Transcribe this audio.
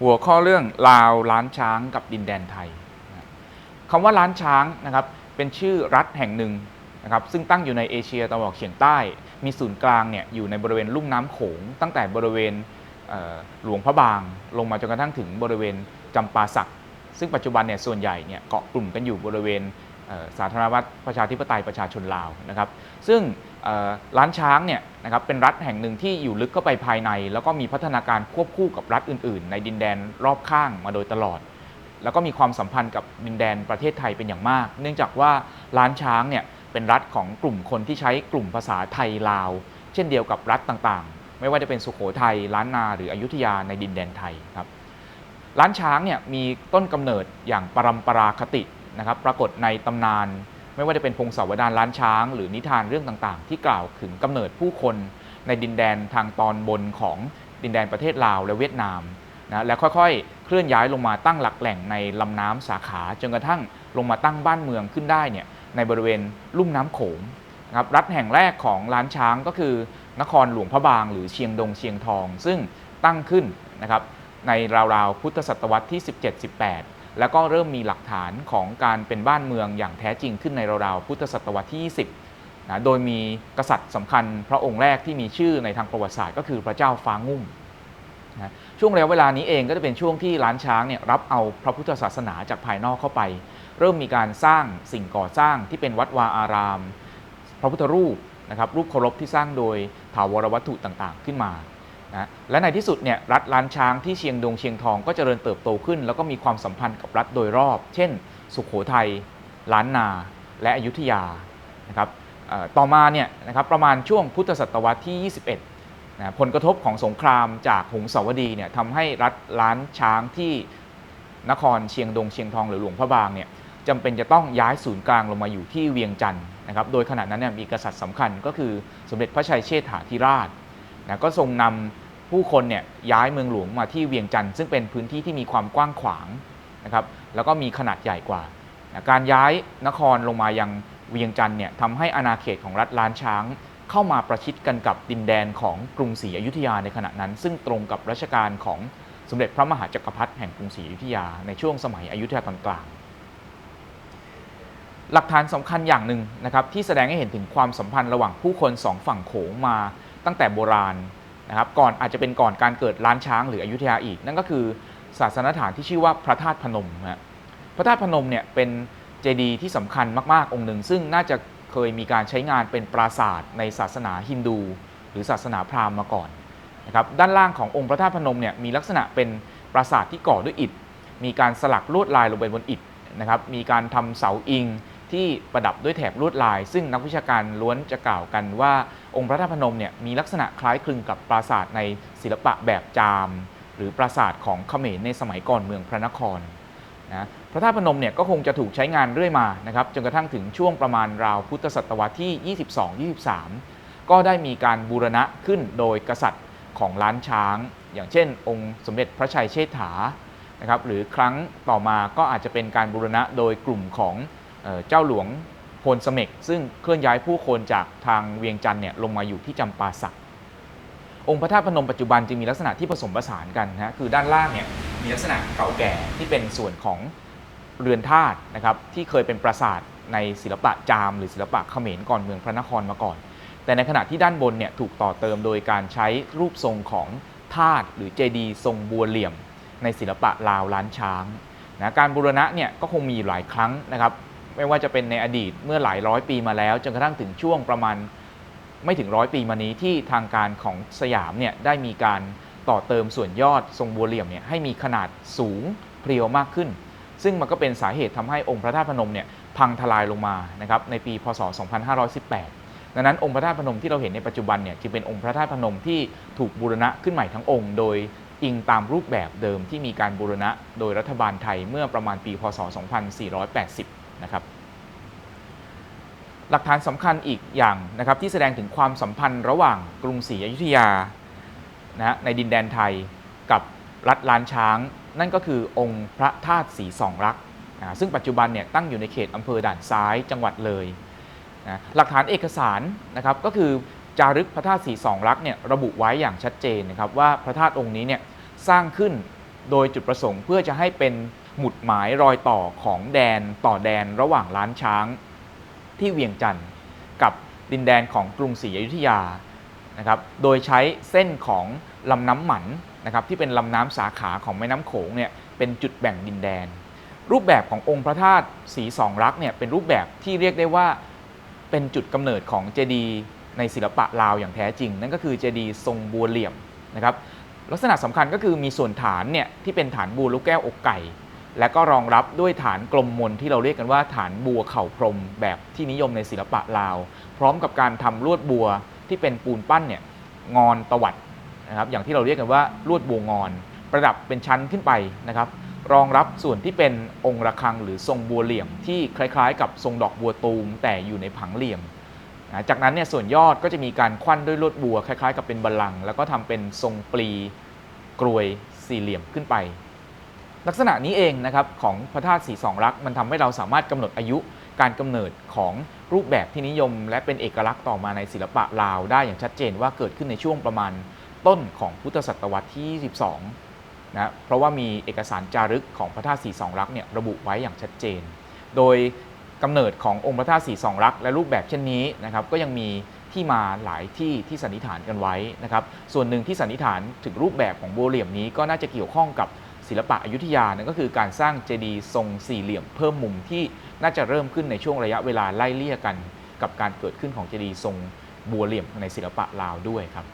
หัวข้อเรื่องลาวล้านช้างกับดินแดนไทยคำว่าล้านช้างนะครับเป็นชื่อรัฐแห่งหนึ่งนะครับซึ่งตั้งอยู่ในเอเชียตะวันออกเฉียงใต้ มีศูนย์กลางเนี่ยอยู่ในบริเวณลุ่มน้ำโขง ตั้งแต่บริเวณเหลวงพระบาง ลงมาจนกระทั่งถึงบริเวณจำปาสัก ซึ่งปัจจุบันเนี่ยส่วนใหญ่เนี่ยเกาะกลุ่มกันอยู่บริเวณสาธารณรัฐประชาธิปไตยประชาชนลาวนะครับซึ่ง เอ่อล้านช้างเนี่ยนะครับเป็นรัฐแห่งหนึ่งที่อยู่ลึกเข้าไปภายใน แล้วก็มีพัฒนาการควบคู่กับรัฐอื่น ๆ ในดินแดนรอบข้างมาโดยตลอด แล้วก็มีความสัมพันธ์กับดินแดนประเทศไทยเป็นอย่างมาก เนื่องจากว่าล้านช้างเนี่ยเป็นรัฐของกลุ่มคนที่ใช้กลุ่มภาษาไทยลาว เช่นเดียวกับรัฐต่างๆ ไม่ว่าจะเป็นสุโขทัยล้านนาหรืออยุธยาในดินแดนไทยครับล้านช้างเนี่ยมีต้นกำเนิดอย่างปรัมปราคตินะครับปรากฏในตำนาน ไม่ว่าจะเป็นพงศาวดารล้านช้าง หรือนิทานเรื่องต่างๆ ที่กล่าวถึงกำเนิดผู้คนในดินแดนทางตอนบนของดินแดนประเทศลาวและเวียดนามนะและค่อยๆ เคลื่อนย้ายลงมาตั้งหลักแหล่งในลำน้ำสาขาจนกระทั่งลงมาตั้งบ้านเมืองขึ้นได้เนี่ยในบริเวณลุ่มน้ำโขงนะครับรัฐแห่งแรกของล้านช้างก็คือนครหลวงพระบาง หรือเชียงดงเชียงทอง ซึ่งตั้งขึ้นนะครับในราวๆพุทธศตวรรษที่ 17-18 แล้วก็เริ่มมีหลักฐานของการเป็นบ้านเมืองอย่างแท้จริงขึ้นในราวๆพุทธศตวรรษที่ 20นะโดยมีกษัตริย์สำคัญพระองค์แรกที่มีชื่อในทางประวัติศาสตร์ ก็คือพระเจ้าฟ้างุ่มนะช่วงระยะเวลานี้เองก็จะเป็นช่วงที่ล้านช้างเนี่ยรับเอาพระพุทธศาสนาจากภายนอกเข้าไป เริ่มมีการสร้างสิ่งก่อสร้างที่เป็นวัดวาอาราม พระพุทธรูปนะครับรูปเคารพที่สร้างโดยถาวรวัตถุต่างๆ ขึ้นมา นะและในที่สุดเนี่ยรัฐล้านช้างที่เชียงดงเชียงทองก็จเจริญเติบโตขึ้น แล้วก็มีความสัมพันธ์กับรัฐโดยรอบ เช่น สุขโขทัยล้านนา และอยุธยานะครับต่อมาเนี่ยนะครับประมาณช่วงพุทธศตวรรษที่ 21นะผลกระทบของสงครามจากหงสาวดีเนี่ยทำให้รัฐล้านช้างที่นครเชียงดงเชียงทองหรือหลวงพระบางเนี่ยจำเป็นจะต้องย้ายศูนย์กลางลงมาอยู่ที่เวียงจันทร์นะครับ โดยขณะนั้นเนี่ยมีกษัตริย์สำคัญก็คือสมเด็จพระชัยเชษฐาธิราชนะก็ทรงนำ ผู้คนเนี่ยย้ายเมืองหลวงมาที่เวียงจันทร์ซึ่งเป็นพื้นที่ที่มีความกว้างขวางนะครับแล้วก็มีขนาดใหญ่กว่า การย้ายนครลงมายังเวียงจันทร์เนี่ยทำให้อาณาเขตของรัฐล้านช้างเข้ามาประชิดกันกับดินแดนของกรุงศรีอยุธยาในขณะนั้น ซึ่งตรงกับรัชกาลของสมเด็จพระมหาจักรพรรดิแห่งกรุงศรีอยุธยาในช่วงสมัยอยุธยาตอนกลางหลักฐานสำคัญอย่างหนึ่งนะครับที่แสดงให้เห็นถึงความสัมพันธ์ระหว่างผู้คนสองฝั่งโขงมาตั้งแต่โบราณ นะครับก่อนอาจจะเป็นก่อนการเกิดล้านช้างหรืออยุธยาอีก นั่นก็คือศาสนสถานที่ชื่อว่าพระธาตุพนมนะพระธาตุพนมเนี่ยเป็นเจดีย์ที่สำคัญมากๆ องค์หนึ่ง ซึ่งน่าจะเคยมีการใช้งานเป็นปราสาทในศาสนาฮินดู หรือศาสนาพราหมณ์มาก่อนนะครับด้านล่างขององค์พระธาตุพนมเนี่ยมีลักษณะเป็นปราสาทที่ก่อด้วยอิฐ มีการสลักลวดลายลงไปบนอิฐนะครับมีการทำเสาอิง ที่ประดับด้วยแถบลวดลาย ซึ่งนักวิชาการล้วนจะกล่าวกันว่า องค์พระธาตุพนมเนี่ยมีลักษณะคล้ายคลึงกับปราสาทในศิลปะแบบจาม หรือปราสาทของเขมรในสมัยก่อนเมืองพระนครนะพระธาตุพนมเนี่ยก็คงจะถูกใช้งานเรื่อยมานะครับจนกระทั่งถึงช่วงประมาณราวพุทธศตวรรษที่ 22-23 ก็ได้มีการบูรณะขึ้นโดยกษัตริย์ของล้านช้าง อย่างเช่น องค์สมเด็จพระชัยเชษฐานะครับหรือครั้งต่อมาก็อาจจะเป็นการบูรณะโดยกลุ่มของ เจ้าหลวงพลสเมกซึ่งเคลื่อนย้ายผู้คนจากทางเวียงจันทร์เนี่ยลงมาอยู่ที่จำปาสัก องค์พระธาตุพนมปัจจุบันจึงมีลักษณะที่ผสมผสานกันนะคือด้านล่างเนี่ยมีลักษณะเก่าแก่ที่เป็นส่วนของเรือนธาตุนะครับที่เคยเป็นปราสาทในศิลปะจาม หรือศิลปะเขมรก่อนเมืองพระนครมาก่อน แต่ในขณะที่ด้านบนเนี่ยถูกต่อเติมโดยการใช้รูปทรงของธาตุหรือเจดีย์ทรงบัวเหลี่ยม ในศิลปะลาวล้านช้างนะการบูรณะเนี่ยก็คงมีหลายครั้งนะครับ ไม่ว่าจะเป็นในอดีตเมื่อหลายร้อยปีมาแล้ว จนกระทั่งถึงช่วงประมาณไม่ถึงร้อยปีมานี้ที่ทางการของสยามเนี่ยได้มีการต่อเติมส่วนยอดทรงบัวเหลี่ยมเนี่ยให้มีขนาดสูงเพรียวมากขึ้น ซึ่งมันก็เป็นสาเหตุทำให้องค์พระธาตุพนมเนี่ยพังทลายลงมานะครับในปีพศ 2518 ดังนั้นองค์พระธาตุพนมที่เราเห็นในปัจจุบันเนี่ยจึงเป็นองค์พระธาตุพนมที่ถูกบูรณะขึ้นใหม่ทั้งองค์ โดยอิงตามรูปแบบเดิมที่มีการบูรณะโดยรัฐบาลไทยเมื่อประมาณปีพศ 2480 นะครับหลักฐานสำคัญอีกอย่างนะครับที่แสดงถึงความสัมพันธ์ระหว่างกรุงศรีอยุธยานะในดินแดนไทยกับรัฐล้านช้าง นั่นก็คือองค์พระธาตุสีสองรักอ่าซึ่งปัจจุบันเนี่ยตั้งอยู่ในเขตอำเภอด่านซ้ายจังหวัดเลยนะหลักฐานเอกสารนะครับก็คือจารึกพระธาตุสีสองรักเนี่ยระบุไว้อย่างชัดเจนนะครับว่าพระธาตุองค์นี้เนี่ยสร้างขึ้นโดยจุดประสงค์เพื่อจะให้เป็น หมุดหมายรอยต่อของแดนต่อแดนระหว่างล้านช้างที่เวียงจันทร์กับดินแดนของกรุงศรีอยุธยานะครับ โดยใช้เส้นของลำน้ำหมันนะครับที่เป็นลำน้ำสาขาของแม่น้ำโขงเนี่ยเป็นจุดแบ่งดินแดน รูปแบบขององค์พระธาตุสีสองรักเนี่ยเป็นรูปแบบที่เรียกได้ว่าเป็นจุดกำเนิดของเจดีย์ในศิลปะลาวอย่างแท้จริง นั่นก็คือเจดีย์ทรงบัวเหลี่ยมนะครับลักษณะสำคัญก็คือมีส่วนฐานเนี่ยที่เป็นฐานบัวลูกแก้วอกไก่ และก็รองรับด้วยฐานกลมมนที่เราเรียกกันว่าฐานบัวเข่าพรมแบบที่นิยมในศิลปะลาว พร้อมกับการทำลวดบัวที่เป็นปูนปั้นเนี่ยงอนตวัดนะครับอย่างที่เราเรียกกันว่าลวดบัวงอน ประดับเป็นชั้นขึ้นไปนะครับ รองรับส่วนที่เป็นองค์ระฆังหรือทรงบัวเหลี่ยม ที่คล้ายๆ กับทรงดอกบัวตูมแต่อยู่ในผังเหลี่ยมนะจากนั้นเนี่ยส่วนยอดก็จะมีการควันด้วยลวดบัวคล้ายๆ กับเป็นบัลลังก์แล้วก็ทำเป็นทรงปลีกรวยสี่เหลี่ยมขึ้นไป ลักษณะนี้เองนะครับของพระธาตุสีสองรักมันทำให้เราสามารถกำหนดอายุการกำเนิดของรูปแบบที่นิยม และเป็นเอกลักษณ์ต่อมาในศิลปะลาวได้อย่างชัดเจนว่าเกิดขึ้นในช่วงประมาณต้นของพุทธศตวรรษที่22นะ เพราะว่ามีเอกสารจารึกของพระธาตุสีสองรักเนี่ยระบุไว้อย่างชัดเจน โดยกำเนิดขององค์พระธาตุสีสองรัก และรูปแบบเช่นนี้นะครับก็ยังมีที่มาหลายที่ที่สันนิษฐานกันไว้นะครับ ส่วนหนึ่งที่สันนิษฐานถึงรูปแบบของโบเหลี่ยมนี้ก็น่าจะเกี่ยวข้องกับ ศิลปะอยุธยานั่นก็คือการสร้างเจดีย์ทรงสี่เหลี่ยมเพิ่มมุมที่น่าจะเริ่มขึ้นในช่วงระยะเวลาไล่เลี่ยกัน กับการเกิดขึ้นของเจดีย์ทรงบัวเหลี่ยมในศิลปะลาวด้วยครับ